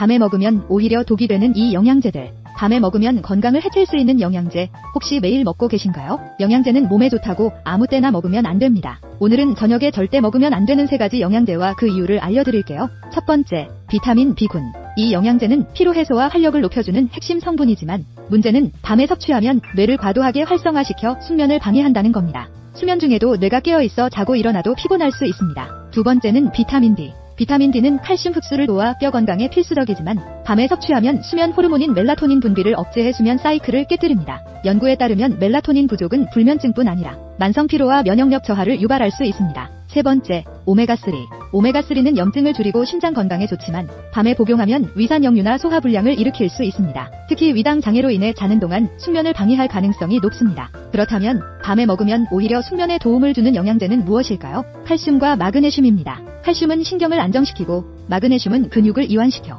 밤에 먹으면 오히려 독이 되는 이 영양제들. 밤에 먹으면 건강을 해칠 수 있는 영양제 혹시 매일 먹고 계신가요? 영양제는 몸에 좋다고 아무 때나 먹으면 안 됩니다. 오늘은 저녁에 절대 먹으면 안 되는 세 가지 영양제와 그 이유를 알려드릴게요. 첫 번째, 비타민 B군. 이 영양제는 피로 해소와 활력을 높여주는 핵심 성분이지만 문제는 밤에 섭취하면 뇌를 과도하게 활성화시켜 숙면을 방해한다는 겁니다. 수면 중에도 뇌가 깨어 있어 자고 일어나도 피곤할 수 있습니다. 두 번째는 비타민 D. 비타민 D는 칼슘 흡수를 도와 뼈 건강에 필수적이지만 밤에 섭취하면 수면 호르몬인 멜라토닌 분비를 억제해 수면 사이클을 깨뜨립니다. 연구에 따르면 멜라토닌 부족은 불면증뿐 아니라 만성 피로와 면역력 저하를 유발할 수 있습니다. 세 번째, 오메가3. 오메가3는 염증을 줄이고 심장 건강에 좋지만 밤에 복용하면 위산 역류나 소화 불량을 일으킬 수 있습니다. 특히 위당 장애로 인해 자는 동안 숙면을 방해할 가능성이 높습니다. 그렇다면 밤에 먹으면 오히려 숙면에 도움을 주는 영양제는 무엇일까요? 칼슘과 마그네슘입니다. 칼슘은 신경을 안정시키고 마그네슘은 근육을 이완시켜